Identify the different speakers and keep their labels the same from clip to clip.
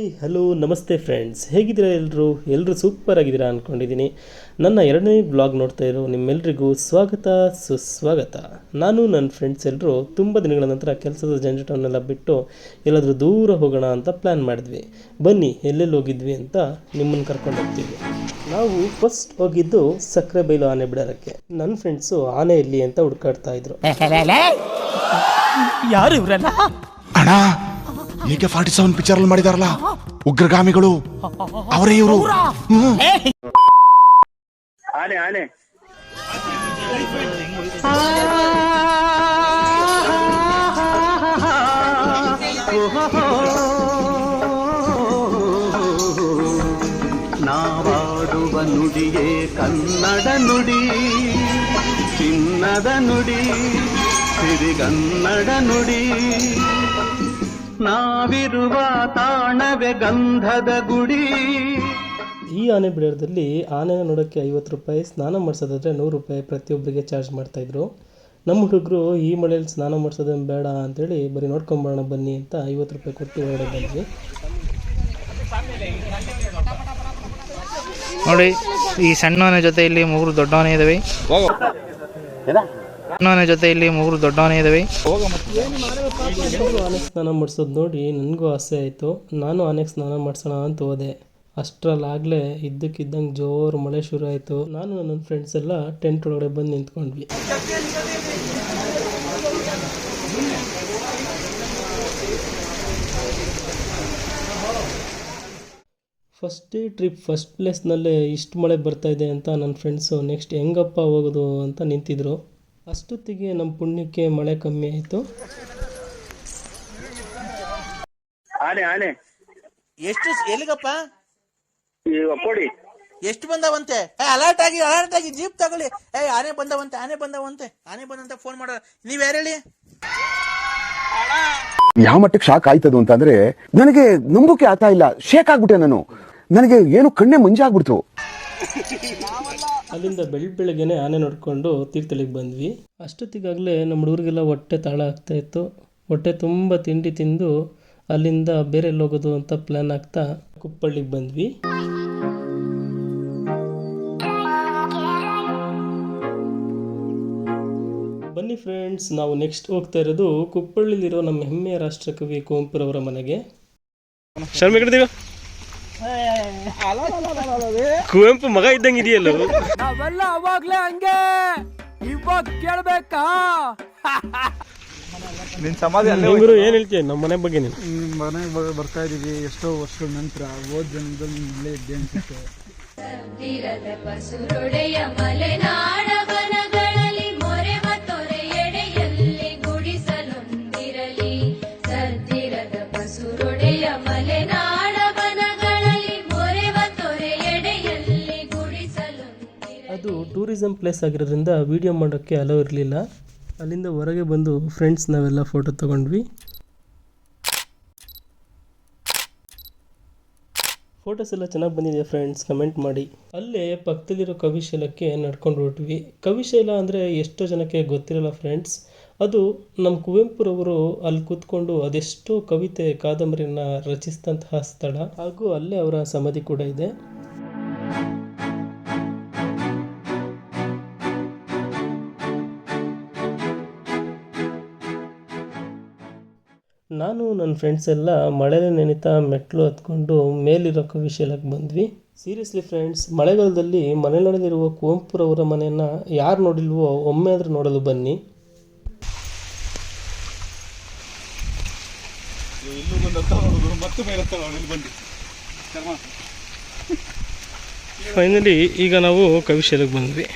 Speaker 1: Hi hello ನಮಸ್ತೆ friends. ಹೇಗಿದ್ದೀರಾ ಎಲ್ಲರೂ ಎಲ್ಲರೂ ಸೂಪರ್ ಆಗಿದ್ದೀರಾ ಅಂದ್ಕೊಂಡಿದ್ದೀನಿ ನನ್ನ ಎರಡನೇ ಬ್ಲಾಗ್ ನೋಡ್ತಾ ಇರೋ ನಿಮ್ಮೆಲ್ಲರಿಗೂ ಸ್ವಾಗತ ಸುಸ್ವಾಗತ. ನಾನು ನನ್ನ ಫ್ರೆಂಡ್ಸ್ ಎಲ್ಲರೂ ತುಂಬ ದಿನಗಳ ನಂತರ ಕೆಲಸದ ಜಂಜಟವನ್ನೆಲ್ಲ ಬಿಟ್ಟು ಎಲ್ಲಾದರೂ ದೂರ ಹೋಗೋಣ ಅಂತ ಪ್ಲ್ಯಾನ್ ಮಾಡಿದ್ವಿ. ಬನ್ನಿ ಎಲ್ಲೆಲ್ಲಿ ಹೋಗಿದ್ವಿ ಅಂತ ನಿಮ್ಮನ್ನು ಕರ್ಕೊಂಡು ಹೋಗ್ತೀವಿ. ನಾವು ಫಸ್ಟ್ ಹೋಗಿದ್ದು ಸಕ್ಕರೆ ಬೈಲು ಆನೆ ಬಿಡೋಕ್ಕೆ ನನ್ನ ಫ್ರೆಂಡ್ಸು ಆನೆ ಇಲ್ಲಿ ಅಂತ ಹುಡ್ಕಾಡ್ತಾ ಇದ್ರು.
Speaker 2: ಯಾರು ಇವ್ರಲ್ಲ
Speaker 3: ಏಕೆ ಫಾರ್ಟಿ ಸೆವೆನ್ ಪಿಕ್ಚರ್ ಅಲ್ಲಿ ಮಾಡಿದಾರಲ್ಲ ಉಗ್ರಗಾಮಿಗಳು ಅವರೇ ಇವರು.
Speaker 4: ಆನೆ ಆನೆ.
Speaker 5: ನಾವಾಡುವ ನುಡಿಯೇ ಕನ್ನಡ ನುಡಿ ಚಿನ್ನದ ನುಡಿ ಸಿರಿಗನ್ನಡ ನುಡಿ. ನಾವಿರುವ ತಾಣವೇ ಗಂಧದ ಗುಡಿ.
Speaker 1: ಈ ಆನೆ ಬಿಡಾರದಲ್ಲಿ ಆನೆನ ನೋಡೋಕ್ಕೆ ಐವತ್ತು ರೂಪಾಯಿ ಸ್ನಾನ ಮಾಡಿಸೋದಾದ್ರೆ ನೂರು ರೂಪಾಯಿ ಪ್ರತಿಯೊಬ್ಬರಿಗೆ ಚಾರ್ಜ್ ಮಾಡ್ತಾಯಿದ್ರು ನಮ್ಮ ಹುಡುಗರು ಈ ಮಳೆಯಲ್ಲಿ ಸ್ನಾನ ಮಾಡಿಸೋದೇ ಬೇಡ? ಅಂತೇಳಿ ಬರೀ ನೋಡ್ಕೊಂಬರೋಣ ಬನ್ನಿ ಅಂತ ಐವತ್ತು ರೂಪಾಯಿ ಕೊಟ್ಟು ಹೊರಡೆ ಬಂದ್ವಿ.
Speaker 2: ನೋಡಿ ಈ ಸಣ್ಣವನ ಜೊತೆ ಇಲ್ಲಿ ಮೂರು ದೊಡ್ಡವನೇ ಇದಾವೆ. ಸಣ್ಣವನ ಜೊತೆ ಇಲ್ಲಿ ಮೂರು ದೊಡ್ಡವನೇ ಇದಾವೆ.
Speaker 1: ಆನೆ ಸ್ನಾನ ಮಾಡಿಸೋದು ನೋಡಿ ನನಗೂ ಆಸೆ ಆಯಿತು. ನಾನು ಆನೆಗೆ ಸ್ನಾನ ಮಾಡಿಸೋಣ ಅಂತ ಹೋದೆ. ಅಷ್ಟರಲ್ಲಾಗಲೇ ಇದ್ದಕ್ಕಿದ್ದಂಗೆ ಜೋರು ಮಳೆ ಶುರು ಆಯಿತು. ನಾನು ನನ್ನ ಫ್ರೆಂಡ್ಸ್ ಎಲ್ಲ ಟೆಂಟ್ ಒಳಗಡೆ ಬಂದು ನಿಂತ್ಕೊಂಡ್ವಿ. ಫಸ್ಟ್ ಟ್ರಿಪ್ ಫಸ್ಟ್ ಪ್ಲೇಸ್ನಲ್ಲೇ ಇಷ್ಟು ಮಳೆ ಬರ್ತಾ ಇದೆ ಅಂತ ನನ್ನ ಫ್ರೆಂಡ್ಸು ನೆಕ್ಸ್ಟ್ ಹೆಂಗಪ್ಪ ಹೋಗೋದು ಅಂತ ನಿಂತಿದ್ರು. ಅಷ್ಟೊತ್ತಿಗೆ ನಮ್ಮ ಪುಣ್ಯಕ್ಕೆ ಮಳೆ ಕಮ್ಮಿ ಆಯಿತು.
Speaker 4: ಆನೆ ಆನೆ.
Speaker 6: ಎಷ್ಟು ಎಲ್ಲಿಗಪ್ಪ?
Speaker 4: ಈ ಕೊಡಿ
Speaker 6: ಎಷ್ಟು ಬಂದವಂತೆ? ಏ ಅಲರ್ಟ್ ಆಗಿ ಅಲರ್ಟ್ ಆಗಿ ಜೀಪ್ ತಗೊಳ್ಳಿ. ಏ ಆನೆ ಬಂದವಂತೆ ಆನೆ ಬಂದವಂತೆ ಆನೆ ಬಂದಂತ ಫೋನ್ ಮಾಡ. ನೀವ್ ಯಾರು ಹೇಳಿ?
Speaker 3: ಯಾವ ಮಟ್ಟಕ್ಕೆ ಶಾಕ್ ಆಯ್ತದು ಅಂತಂದ್ರೆ ನನಗೆ ನಂಬುಕೆ ಆತ ಇಲ್ಲ. ಶೇಕ್ ಆಗ್ಬಿಟ್ಟೆ ನಾನು. ನನಗೆ ಏನು ಕಣ್ಣೆ ಮಂಜಾಗ್ಬಿಡ್ತು
Speaker 1: ಅಲ್ಲಿಂದ ಬೆಳ್ ಬೆಳಗ್ಗೆನೆ ಆನೆ ನೋಡ್ಕೊಂಡು ತೀರ್ಥಳ್ಳಿಗೆ ಬಂದ್ವಿ. ಅಷ್ಟೊತ್ತಿಗಾಗಲೇ ನಮ್ಮ ಹುಡುಗರಿಗೆಲ್ಲ ಹೊಟ್ಟೆ ತಾಳ ಆಗ್ತಾ ಇತ್ತು. ಹೊಟ್ಟೆ ತುಂಬ ತಿಂಡಿ ತಿಂದು ಅಲ್ಲಿಂದ ಬೇರೆ ಹೋಗೋದು ಅಂತ ಪ್ಲ್ಯಾನ್ ಆಗ್ತಾ ಕುಪ್ಪಳ್ಳಿಗೆ ಬಂದ್ವಿ. ಬನ್ನಿ ಫ್ರೆಂಡ್ಸ್ ನಾವು ನೆಕ್ಸ್ಟ್ ಹೋಗ್ತಾ ಇರೋದು ಕುಪ್ಪಳ್ಳಿಲಿರೋ ನಮ್ಮ ಹೆಮ್ಮೆಯ ರಾಷ್ಟ್ರಕವಿ ಕುವೆಂಪುರವರ ಮನೆಗೆ. ಕುವೆಂಪು ಮಗ ಇದ್ದಂಗೆ ಇದೆಯಲ್ಲ
Speaker 2: ಅವೆಲ್ಲ ಅವಾಗ್ಲೇ ಹಂಗೆ. ಇವಾಗ ಕೇಳ್ಬೇಕಾ?
Speaker 1: ಗುರು ಏನ್ ಹೇಳ್ತೀಯ? ನಮ್ಮ ಮನೆ ಬಗ್ಗೆ ನೀನು.
Speaker 7: ಮನೆಗೆ ಬರ್ತಾ ಇದೀವಿ ಎಷ್ಟೋ ವರ್ಷಗಳ ನಂತರ ಓದ್ ಜನ್ಮದಲ್ಲಿ ಇಲ್ಲೇ ಇದ್ದೆ ಅನ್ಸುತ್ತೆ.
Speaker 1: ಅದು ಟೂರಿಸಂ ಪ್ಲೇಸ್ ಆಗಿರೋದ್ರಿಂದ ವೀಡಿಯೋ ಮಾಡೋಕ್ಕೆ ಅಲೋ ಇರಲಿಲ್ಲ. ಅಲ್ಲಿಂದ ಹೊರಗೆ ಬಂದು ಫ್ರೆಂಡ್ಸ್ ನಾವೆಲ್ಲ ಫೋಟೋ ತಗೊಂಡ್ವಿ. ಫೋಟೋಸ್ ಎಲ್ಲ ಚೆನ್ನಾಗಿ ಬಂದಿದೆ ಫ್ರೆಂಡ್ಸ್ ಕಮೆಂಟ್ ಮಾಡಿ. ಅಲ್ಲೇ ಪಕ್ಕದಲ್ಲಿರೋ ಕವಿಶೈಲಕ್ಕೆ ನಡ್ಕೊಂಡು ಹೊರಟ್ವಿ. ಕವಿಶೈಲ ಅಂದರೆ ಎಷ್ಟೋ ಜನಕ್ಕೆ ಗೊತ್ತಿರಲ್ಲ ಫ್ರೆಂಡ್ಸ್ ಅದು ನಮ್ಮ ಕುವೆಂಪುರವರು ಅಲ್ಲಿ ಕೂತ್ಕೊಂಡು ಅದೆಷ್ಟೋ ಕವಿತೆ, ಕಾದಂಬರಿಯನ್ನು ರಚಿಸಿದಂತಹ ಸ್ಥಳ. ಹಾಗೂ ಅಲ್ಲೇ ಅವರ ಸಮಾಧಿ ಕೂಡ ಇದೆ. ನಾನು ನನ್ನ ಫ್ರೆಂಡ್ಸ್ ಎಲ್ಲ ಮಳೆಲೆ ನೆನೀತಾ ಮೆಟ್ಲು ಹತ್ಕೊಂಡು ಮೇಲಿರೋ ಕವಿಶಾಲಕ್ಕೆ ಬಂದ್ವಿ. ಸೀರಿಯಸ್ಲಿ ಫ್ರೆಂಡ್ಸ್ ಮಳೆಗಾಲದಲ್ಲಿ ಮಲೆನಾಡಲ್ಲಿರುವ ಕುವೆಂಪುರವರ ಮನೆಯನ್ನು ಯಾರು ನೋಡಿಲ್ವೋ ಒಮ್ಮೆ ಆದರೂ ನೋಡಲು ಬನ್ನಿ. ಫೈನಲಿ ಈಗ ನಾವು ಕವಿಶಲಕ್ಕೆ ಬಂದ್ವಿ.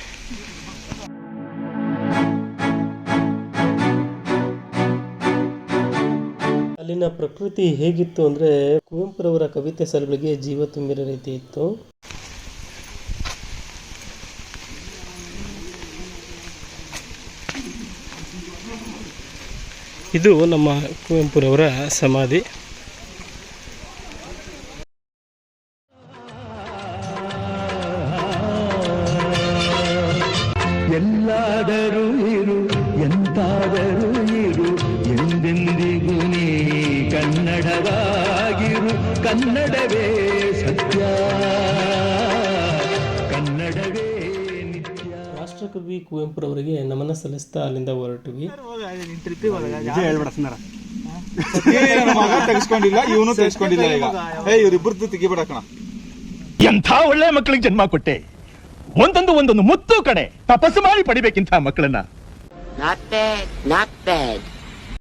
Speaker 1: ಪ್ರಕೃತಿ ಹೇಗಿತ್ತು ಅಂದರೆ ಕುವೆಂಪುರವರ ಕವಿತೆ ಸಾಲುಗಳಿಗೆ ಜೀವ ತುಂಬಿರೋ ರೀತಿ ಇತ್ತು. ಇದು ನಮ್ಮ ಕುವೆಂಪುರವರ ಸಮಾಧಿ.
Speaker 5: ಕನ್ನಡವೇ ಸತ್ಯ. ಕನ್ನಡವೇ ನಿತ್ಯ.
Speaker 1: ರಾಷ್ಟ್ರಕವಿ ಕುವೆಂಪುರವರಿಗೆ ನಮನ ಸಲ್ಲಿಸ್ತಾ ಅಲ್ಲಿಂದ ಹೊರಟಿವಿ.
Speaker 7: ತೆಗೆಸ್ಕೊಂಡಿಲ್ಲ ಇವನು ತೆಗೆಸ್ಕೊಂಡಿಲ್ಲ ಈಗ. ಏ ಇವ್ರಿಬ್ಬರದ್ದು ತೆಗಿಬೇಡ ಕಣ.
Speaker 5: ಎಂಥ ಒಳ್ಳೆ ಮಕ್ಕಳಿಗೆ ಜನ್ಮ ಕೊಟ್ಟೆ? ಒಂದೊಂದು ಒಂದೊಂದು ಮುತ್ತು ಕಡೆ. ತಪಸ್ಸು ಮಾಡಿ ಪಡಿಬೇಕಿಂತ ಮಕ್ಕಳನ್ನ.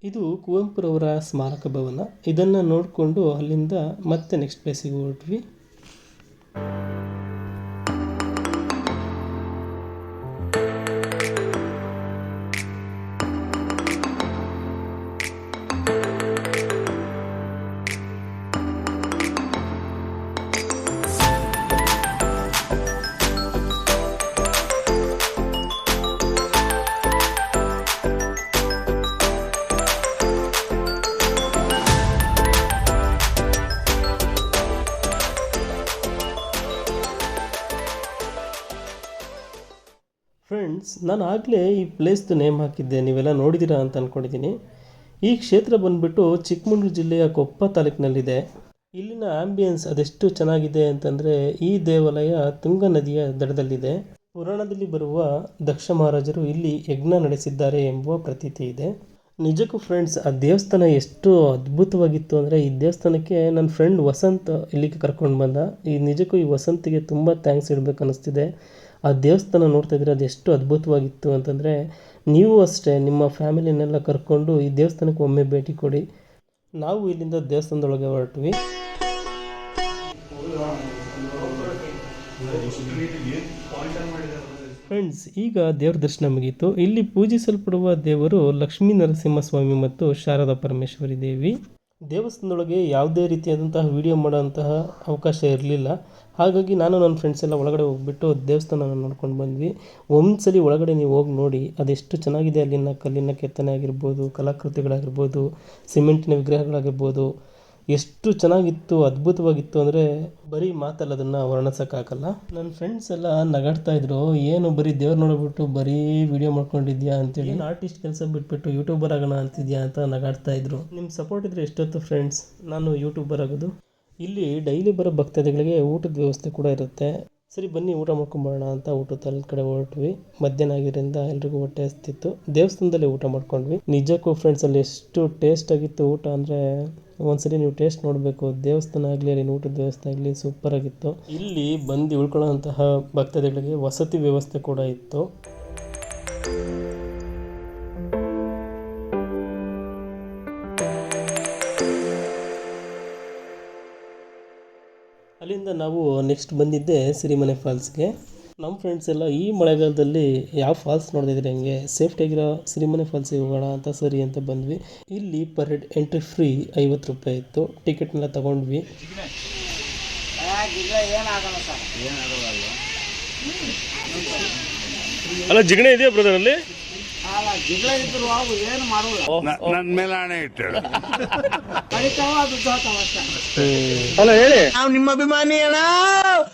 Speaker 1: ಇದು ಕುವೆಂಪುರವರ ಸ್ಮಾರಕ ಭವನ. ಇದನ್ನು ನೋಡಿಕೊಂಡು ಅಲ್ಲಿಂದ ಮತ್ತೆ ನೆಕ್ಸ್ಟ್ ಪ್ಲೇಸಿಗೆ ಹೊರಟ್ವಿ. ಫ್ರೆಂಡ್ಸ್ ನಾನು ಆಗಲೇ ಈ ಪ್ಲೇಸ್ದು ನೇಮ್ ಹಾಕಿದ್ದೆ, ನೀವೆಲ್ಲ ನೋಡಿದ್ದೀರಾ ಅಂತ ಅಂದ್ಕೊಂಡಿದ್ದೀನಿ ಈ ಕ್ಷೇತ್ರ ಬಂದ್ಬಿಟ್ಟು ಚಿಕ್ಕಮಗಳೂರು ಜಿಲ್ಲೆಯ ಕೊಪ್ಪ ತಾಲೂಕಿನಲ್ಲಿದೆ. ಇಲ್ಲಿನ ಆಂಬಿಯನ್ಸ್ ಅದೆಷ್ಟು ಚೆನ್ನಾಗಿದೆ ಅಂತಂದರೆ ಈ ದೇವಾಲಯ ತುಂಗ ನದಿಯ ದಡದಲ್ಲಿದೆ. ಪುರಾಣದಲ್ಲಿ ಬರುವ ದಕ್ಷ ಮಹಾರಾಜರು ಇಲ್ಲಿ ಯಜ್ಞ ನಡೆಸಿದ್ದಾರೆ ಎಂಬುವ ಪ್ರತೀತಿ ಇದೆ. ನಿಜಕ್ಕೂ ಫ್ರೆಂಡ್ಸ್ ಆ ದೇವಸ್ಥಾನ ಎಷ್ಟು ಅದ್ಭುತವಾಗಿತ್ತು ಅಂದರೆ ಈ ದೇವಸ್ಥಾನಕ್ಕೆ ನನ್ನ ಫ್ರೆಂಡ್ ವಸಂತ್ ಇಲ್ಲಿಗೆ ಕರ್ಕೊಂಡು ಬಂದ. ಈ ನಿಜಕ್ಕೂ ಈ ವಸಂತಿಗೆ ತುಂಬ ಥ್ಯಾಂಕ್ಸ್ ಇಡಬೇಕು ಅನ್ನಿಸ್ತಿದೆ ಆ ದೇವಸ್ಥಾನ ನೋಡ್ತಾ ಇದ್ರೆ ಅದು ಎಷ್ಟು ಅದ್ಭುತವಾಗಿತ್ತು ಅಂತಂದರೆ ನೀವು ಅಷ್ಟೇ ನಿಮ್ಮ ಫ್ಯಾಮಿಲಿನೆಲ್ಲ ಕರ್ಕೊಂಡು ಈ ದೇವಸ್ಥಾನಕ್ಕೆ ಒಮ್ಮೆ ಭೇಟಿ ಕೊಡಿ. ನಾವು ಇಲ್ಲಿಂದ ದೇವಸ್ಥಾನದೊಳಗೆ ಹೊರಟ್ವಿ. ಫ್ರೆಂಡ್ಸ್ ಈಗ ದೇವ್ರ ದರ್ಶನ ಮುಗೀತು. ಇಲ್ಲಿ ಪೂಜಿಸಲ್ಪಡುವ ದೇವರು ಲಕ್ಷ್ಮೀ ನರಸಿಂಹಸ್ವಾಮಿ ಮತ್ತು ಶಾರದಾ ಪರಮೇಶ್ವರಿ ದೇವಿ. ದೇವಸ್ಥಾನದೊಳಗೆ ಯಾವುದೇ ರೀತಿಯಾದಂತಹ ವೀಡಿಯೋ ಮಾಡೋಂತಹ ಅವಕಾಶ ಇರಲಿಲ್ಲ. ಹಾಗಾಗಿ ನಾನು ನನ್ನ ಫ್ರೆಂಡ್ಸ್ ಎಲ್ಲ ಒಳಗಡೆ ಹೋಗ್ಬಿಟ್ಟು ದೇವಸ್ಥಾನ ನೋಡ್ಕೊಂಡು ಬಂದ್ವಿ. ಒಂದ್ಸಲಿ ಒಳಗಡೆ ನೀವು ಹೋಗಿ ನೋಡಿ ಅದೆಷ್ಟು ಚೆನ್ನಾಗಿದೆ ಅಲ್ಲಿನ ಕಲ್ಲಿನ ಕೆತ್ತನೆ ಆಗಿರ್ಬೋದು, ಕಲಾಕೃತಿಗಳಾಗಿರ್ಬೋದು ಸಿಮೆಂಟಿನ ವಿಗ್ರಹಗಳಾಗಿರ್ಬೋದು. ಎಷ್ಟು ಚೆನ್ನಾಗಿತ್ತು, ಅದ್ಭುತವಾಗಿತ್ತು ಅಂದರೆ ಬರೀ ಮಾತಲ್ಲ ಅದನ್ನು ವರ್ಣಿಸೋಕ್ಕಾಗಲ್ಲ. ನನ್ನ ಫ್ರೆಂಡ್ಸ್ ಎಲ್ಲ ನಗಾಡ್ತಾ ಇದ್ರು, ಏನು ಬರೀ ದೇವ್ರು ನೋಡಿಬಿಟ್ಟು ಬರೀ ವಿಡಿಯೋ ಮಾಡ್ಕೊಂಡಿದ್ಯಾ? ಅಂತೇಳಿ. ಏನು ಆರ್ಟಿಸ್ಟ್ ಕೆಲಸ ಬಿಟ್ಬಿಟ್ಟು ಯೂಟ್ಯೂಬರ್ ಆಗೋಣ ಅಂತಿದ್ಯಾ? ಅಂತ ನಗಾಡ್ತಾ ಇದ್ರು. ನಿಮ್ಮ ಸಪೋರ್ಟ್ ಇದ್ರೆ ಎಷ್ಟೊತ್ತು ಫ್ರೆಂಡ್ಸ್ ನಾನು ಯೂಟ್ಯೂಬರ್ ಆಗೋದು. ಇಲ್ಲಿ ಡೈಲಿ ಬರೋ ಭಕ್ತಾದಿಗಳಿಗೆ ಊಟದ ವ್ಯವಸ್ಥೆ ಕೂಡ ಇರುತ್ತೆ. ಸರಿ, ಬನ್ನಿ, ಊಟ ಮಾಡ್ಕೊಂಬರೋಣ ಅಂತ ಊಟದ ಅಲ್ಲಿ ಕಡೆ ಹೊರಟ್ವಿ. ಮಧ್ಯಾಹ್ನ ಆಗಿದ್ದರಿಂದ ಎಲ್ರಿಗೂ ಹೊಟ್ಟೆ ಹಸ್ತಿತ್ತು. ದೇವಸ್ಥಾನದಲ್ಲಿ ಊಟ ಮಾಡ್ಕೊಂಡ್ವಿ. ನಿಜಕ್ಕೂ ಫ್ರೆಂಡ್ಸ್ ಅಲ್ಲಿ ಎಷ್ಟು ಟೇಸ್ಟ್ ಆಗಿತ್ತು ಊಟ ಅಂದರೆ ಒಂದ್ಸರಿ ನೀವು ಟೇಸ್ಟ್ ನೋಡಬೇಕು. ದೇವಸ್ಥಾನ ಆಗಲಿ ಅಲ್ಲಿ ಊಟದ ವ್ಯವಸ್ಥೆ ಆಗಲಿ ಸೂಪರ್ ಆಗಿತ್ತು. ಇಲ್ಲಿ ಬಂದು ಉಳ್ಕೊಳ್ಳೋಂತಹ ಭಕ್ತಾದಿಗಳಿಗೆ ವಸತಿ ವ್ಯವಸ್ಥೆ ಕೂಡ ಇತ್ತು. ಅಲ್ಲಿಂದ ನಾವು ನೆಕ್ಸ್ಟ್ ಬಂದಿದ್ದೆ ಸಿರಿಮನೆ ಫಾಲ್ಸ್ಗೆ ನಮ್ಮ ಫ್ರೆಂಡ್ಸ್ ಎಲ್ಲ ಈ ಮಳೆಗಾಲದಲ್ಲಿ ಯಾವ ಫಾಲ್ಸ್ ನೋಡಿದ್ರೆ ಹಂಗೆ? ಸೇಫ್ಟಿಯಾಗಿರೋ ಸಿರಿಮನೆ ಫಾಲ್ಸಿಗೆ ಹೋಗೋಣ ಅಂತ ಸರಿ ಅಂತ ಬಂದ್ವಿ. ಇಲ್ಲಿ ಪರ್ ಹೆಡ್ ಎಂಟ್ರಿ ಫ್ರೀ ಐವತ್ತು ರೂಪಾಯಿ ಇತ್ತು. ಟಿಕೆಟ್ನೆಲ್ಲ ತಗೊಂಡ್ವಿ. ಅಲ್ಲ ಜಿಗಣೆ ಇದೆಯಾ ಬ್ರದರ್ ಅಲ್ಲಿ? ಈ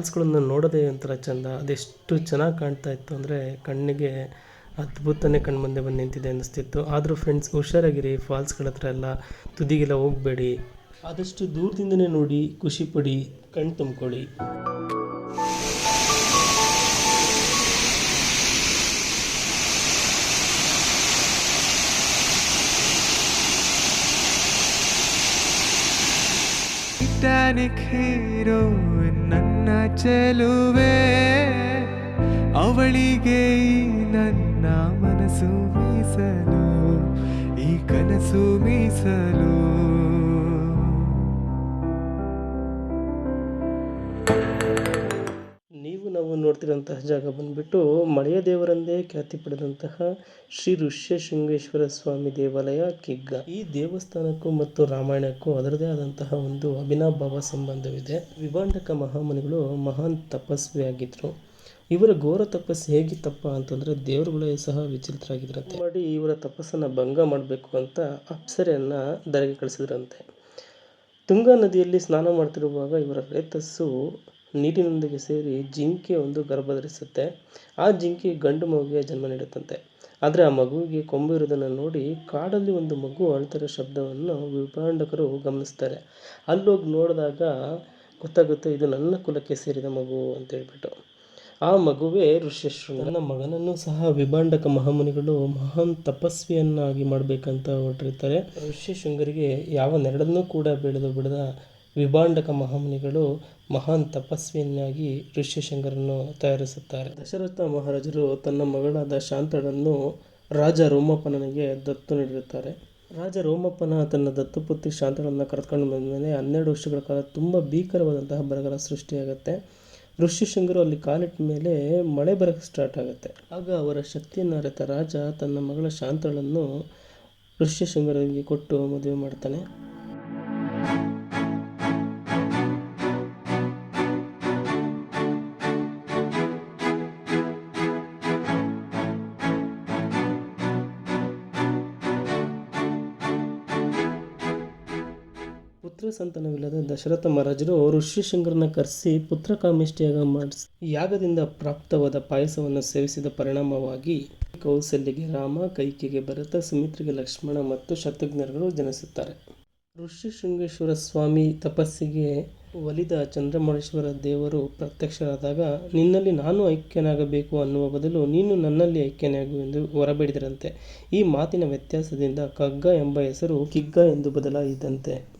Speaker 1: ಫಾಲ್ಸ್ಗಳನ್ನು ನೋಡೋದೇ ಒಂಥರ ಚೆಂದ. ಅದೆಷ್ಟು ಚೆನ್ನಾಗಿ ಕಾಣ್ತಾ ಇತ್ತು ಅಂದರೆ ಕಣ್ಣಿಗೆ ಅದ್ಭುತನೇ ಕಣ್ಣು ಮುಂದೆ ಬಂದು ನಿಂತಿದೆ ಅನ್ನಿಸ್ತಿತ್ತು. ಆದರೂ ಫ್ರೆಂಡ್ಸ್ ಹುಷಾರಾಗಿರಿ ಫಾಲ್ಸ್ಗಳ ಹತ್ರ ಎಲ್ಲ ತುದಿಗೆಲ್ಲ ಹೋಗಬೇಡಿ. ಆದಷ್ಟು ದೂರದಿಂದನೇ ನೋಡಿ, ಖುಷಿ ಪಡಿ ಕಣ್ಣು ತುಂಬ್ಕೊಳ್ಳಿ.
Speaker 5: Titanic ನನ್ನ ಚೆಲುವೆ ಅವಳಿಗೆ ನನ್ನ ಮನಸ್ಸು ಮೀಸಲು ಈ ಕನಸು ಮೀಸಲು.
Speaker 1: ನಿಂತಿರುವಂತಹ ಜಾಗ ಬಂದ್ಬಿಟ್ಟು ಮಳೆಯ ದೇವರೆಂದೇ ಖ್ಯಾತಿ ಪಡೆದಂತಹ ಶ್ರೀ ಋಷ್ಯಶೃಂಗೇಶ್ವರ ಸ್ವಾಮಿ ದೇವಾಲಯ ಕಿಗ್ಗ ಈ ದೇವಸ್ಥಾನಕ್ಕೂ ಮತ್ತು ರಾಮಾಯಣಕ್ಕೂ ಅದರದೇ ಆದಂತಹ ಒಂದು ಅವಿನಾಭಾವ ಸಂಬಂಧವಿದೆ. ವಿಭಾಂಡಕ ಮಹಾಮುನಿಗಳು ಮಹಾನ್ ತಪಸ್ವಿಯಾಗಿದ್ದರು ಇವರ ಘೋರ ತಪಸ್ಸು ಹೇಗಿತ್ತಪ್ಪ ಅಂತಂದರೆ ದೇವರುಗಳೇ ಸಹ ವಿಚಿತ್ರರಾಗಿದ್ರಂತೆ. ಮಾಡಿ ಇವರ ತಪಸ್ಸನ್ನು ಭಂಗ ಮಾಡಬೇಕು ಅಂತ ಅಪ್ಸರೆಯನ್ನು ದರೆಗೆ ಕಳಿಸಿದ್ರಂತೆ. ತುಂಗಾ ನದಿಯಲ್ಲಿ ಸ್ನಾನ ಮಾಡ್ತಿರುವಾಗ ಇವರ ರೇತಸ್ಸು ನೀರಿನೊಂದಿಗೆ ಸೇರಿ ಜಿಂಕೆ ಒಂದು ಗರ್ಭಧರಿಸುತ್ತೆ. ಆ ಜಿಂಕೆ ಗಂಡು ಮಗುವಿಗೆ ಜನ್ಮ ನೀಡುತ್ತಂತೆ. ಆದರೆ ಆ ಮಗುವಿಗೆ ಕೊಂಬು ಇರೋದನ್ನು ನೋಡಿ ಕಾಡಲ್ಲಿ ಒಂದು ಮಗು ಅಳ್ತಿರೋ ಶಬ್ದವನ್ನು ವಿಭಾಂಡಕರು ಗಮನಿಸ್ತಾರೆ. ಅಲ್ಲೋಗಿ ನೋಡಿದಾಗ ಗೊತ್ತಾಗುತ್ತೆ ಇದು ನನ್ನ ಕುಲಕ್ಕೆ ಸೇರಿದ ಮಗು ಅಂತ ಹೇಳ್ಬಿಟ್ಟು. ಆ ಮಗುವೇ ಋಷ್ಯಶೃಂಗ. ನನ್ನ ಮಗನನ್ನು ಸಹ ವಿಭಾಂಡಕ ಮಹಾಮುನಿಗಳು ಮಹಾನ್ ತಪಸ್ವಿಯನ್ನಾಗಿ ಮಾಡಬೇಕಂತ ಹೊರಟಿರ್ತಾರೆ. ಋಷ್ಯಶೃಂಗರಿಗೆ ಯಾವ ನೆರಳನ್ನೂ ಕೂಡ ಬೆಳೆದು ಬಿಡದ ವಿಭಾಂಡಕ ಮಹಾಮುನಿಗಳು ಮಹಾನ್ ತಪಸ್ವಿಯನ್ನಾಗಿ ಋಷ್ಯಶೃಂಗರನ್ನು ತಯಾರಿಸುತ್ತಾರೆ. ದಶರಥ ಮಹಾರಾಜರು ತನ್ನ ಮಗಳಾದ ಶಾಂತಳನ್ನು ರಾಜ ರೋಮಪ್ಪನಿಗೆ ದತ್ತು ನೀಡಿರುತ್ತಾರೆ. ರಾಜ ರೋಮಪ್ಪನ ತನ್ನ ದತ್ತುಪುತ್ರಿ ಶಾಂತಳನ್ನು ಕರೆದುಕೊಂಡು ಬಂದಮೇಲೆ ಹನ್ನೆರಡು ವರ್ಷಗಳ ಕಾಲ ತುಂಬ ಭೀಕರವಾದಂತಹ ಬರಗಾಲ ಸೃಷ್ಟಿಯಾಗುತ್ತೆ. ಋಷ್ಯಶೃಂಗರು ಅಲ್ಲಿ ಕಾಲಿಟ್ಟ ಮೇಲೆ ಮಳೆ ಬರಕ್ಕೆ ಸ್ಟಾರ್ಟ್ ಆಗುತ್ತೆ. ಆಗ ಅವರ ಶಕ್ತಿಯನ್ನು ಅರಿತ ರಾಜ ತನ್ನ ಮಗಳ ಶಾಂತಳನ್ನು ಋಷ್ಯಶೃಂಗರಿಗೆ ಕೊಟ್ಟು ಮದುವೆ ಮಾಡ್ತಾನೆ. ಸಂತಾನವಿಲ್ಲದ ದಶರಥ ಮಹಾರಾಜರು ಋಷ್ಯಶೃಂಗರನ್ನ ಕರೆಸಿ ಪುತ್ರ ಕಾಮಿಷ್ಠಿಯಾಗ ಮಾಡಿಸಿ, ಯಾಗದಿಂದ ಪ್ರಾಪ್ತವಾದ ಪಾಯಸವನ್ನು ಸೇವಿಸಿದ ಪರಿಣಾಮವಾಗಿ ಕೌಸಲ್ಯಗೆ ರಾಮ, ಕೈಕೆಗೆ ಭರತ, ಸುಮಿತ್ರಿಗೆ ಲಕ್ಷ್ಮಣ ಮತ್ತು ಶತ್ರುಘ್ನರು ಜನಿಸುತ್ತಾರೆ. ಋಷ್ಯಶೃಂಗೇಶ್ವರ ಸ್ವಾಮಿ ತಪಸ್ಸಿಗೆ ಒಲಿದ ಚಂದ್ರಮೌಳೇಶ್ವರ ದೇವರು ಪ್ರತ್ಯಕ್ಷರಾದಾಗ, ನಿನ್ನಲ್ಲಿ ನಾನು ಐಕ್ಯನಾಗಬೇಕು ಅನ್ನುವ ಬದಲು ನೀನು ನನ್ನಲ್ಲಿ ಐಕ್ಯನಾಗು ಎಂದು ಹೊರಬೇಡಿದರಂತೆ. ಈ ಮಾತಿನ ವ್ಯತ್ಯಾಸದಿಂದ ಕಗ್ಗ ಎಂಬ ಹೆಸರು ಕಿಗ್ಗ ಎಂದು ಬದಲಾಯಿದಂತೆ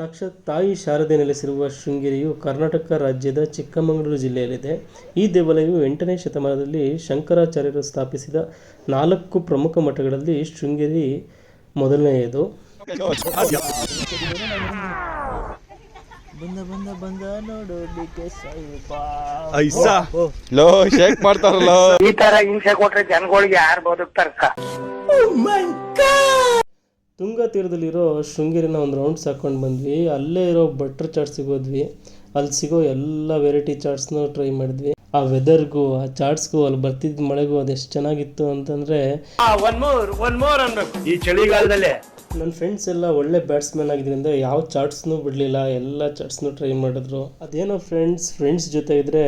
Speaker 1: ಸಾಕ್ಷಾತ್ ತಾಯಿ ಶಾರದೆ ನೆಲೆಸಿರುವ ಶೃಂಗೇರಿಯು ಕರ್ನಾಟಕ ರಾಜ್ಯದ ಚಿಕ್ಕಮಗಳೂರು ಜಿಲ್ಲೆಯಲ್ಲಿದೆ. ಈ ದೇವಾಲಯವು ಎಂಟನೇ ಶತಮಾನದಲ್ಲಿ ಶಂಕರಾಚಾರ್ಯರು ಸ್ಥಾಪಿಸಿದ ನಾಲ್ಕು ಪ್ರಮುಖ ಮಠಗಳಲ್ಲಿ ಶೃಂಗೇರಿ ಮೊದಲನೆಯದು.
Speaker 5: ಲೋ ಶೇಕ್ ಮಾಡ್ತಾರಲ್ಲ
Speaker 4: ಈ ತರ ಹಿಂಸೆ ಕೊಟ್ರೆ ಜನಗಳಿಗೆ ಯಾರು ಬದುಕ್ತಾರಕ್ಕ
Speaker 1: ತುಂಗಾ ತೀರದಲ್ಲಿರೋ ಶೃಂಗೇರಿನ ಒಂದು ರೌಂಡ್ಸ್ ಹಾಕ್ಕೊಂಡು ಬಂದ್ವಿ. ಅಲ್ಲೇ ಇರೋ ಬಟ್ರ್ ಚಾಟ್ ಹೋದ್ವಿ. ಅಲ್ಲಿ ಸಿಗೋ ಎಲ್ಲ ವೆರೈಟಿ ಚಾಟ್ಸ್ನೂ ಟ್ರೈ ಮಾಡಿದ್ವಿ. ಆ ವೆದರ್ಗೂ ಆ ಚಾಟ್ಸ್ಗೂ ಅಲ್ಲಿ ಬರ್ತಿದ್ದ ಮಳೆಗೂ ಅದೆಷ್ಟು ಚೆನ್ನಾಗಿತ್ತು ಅಂತಂದರೆ
Speaker 4: ಈ ಚಳಿಗಾಲದಲ್ಲೇ.
Speaker 1: ನನ್ನ ಫ್ರೆಂಡ್ಸ್ ಎಲ್ಲ ಒಳ್ಳೆ ಬ್ಯಾಟ್ಸ್ಮನ್ ಆಗಿದ್ರಿಂದ ಯಾವ ಚಾಟ್ಸ್ನೂ ಬಿಡಲಿಲ್ಲ ಎಲ್ಲ ಚಾಟ್ಸ್ನೂ ಟ್ರೈ ಮಾಡಿದ್ರು. ಅದೇನೋ ಫ್ರೆಂಡ್ಸ್ ಫ್ರೆಂಡ್ಸ್ ಜೊತೆ ಇದ್ದರೆ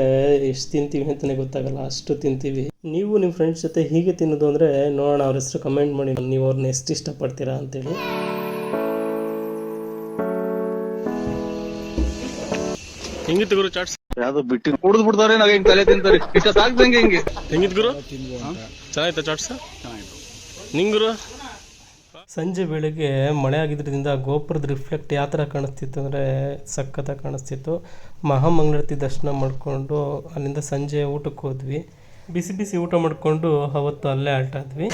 Speaker 1: ಎಷ್ಟು ತಿಂತೀವಿ ಅಂತಲೇ ಗೊತ್ತಾಗಲ್ಲ ಅಷ್ಟು ತಿಂತೀವಿ. ನೀವು ನಿಮ್ಮ ಫ್ರೆಂಡ್ಸ್ ಜೊತೆ ಹೀಗೆ ತಿನ್ನೋದು ಅಂದರೆ ನೋಡೋಣ ಅವ್ರ ಹೆಸರು ಕಮೆಂಟ್ ಮಾಡಿ. ನೀವು ಅವ್ರನ್ನ ಎಷ್ಟು ಇಷ್ಟಪಡ್ತೀರಾ ಅಂತೇಳಿ. ಹೆಂಗಿತ್ತು ಗುರು ಚಾಟ್ಸ್
Speaker 5: ಯಾವ್ದು ಬಿಟ್ಟಿ ಕುಡ್ದು ಬಿಡ್ತಾರೆ ನಾವ್ ಹೆಂಗ್ ತಲೆ ತಿಂತಾರೆ. ಇಷ್ಟ ಸಾಕ್ದಂಗೆ ಹಿಂಗೆ.
Speaker 1: ಹೆಂಗಿದ್ ಗುರು? ಚೆನ್ನಾಗಿತ್ತ ಚಾಟ್ಸ್ ಗುರು? ಸಂಜೆ ಬೆಳಿಗ್ಗೆ ಮಳೆ ಆಗಿದ್ದರಿಂದ ಗೋಪುರದ ರಿಫ್ಲೆಕ್ಟ್ ಯಾವ ಥರ ಕಾಣಿಸ್ತಿತ್ತು ಅಂದರೆ ಸಖತ್ತಾಗಿ ಕಾಣಿಸ್ತಿತ್ತು. ಮಹಾಮಂಗಳಾರತಿ ದರ್ಶನ ಮಾಡಿಕೊಂಡು ಅಲ್ಲಿಂದ ಸಂಜೆ ಊಟಕ್ಕೆ ಹೋದ್ವಿ. ಬಿಸಿ ಬಿಸಿ ಊಟ ಮಾಡಿಕೊಂಡು ಅವತ್ತು ಅಲ್ಲೇ ಆಲ್ಟಾದ್ವಿ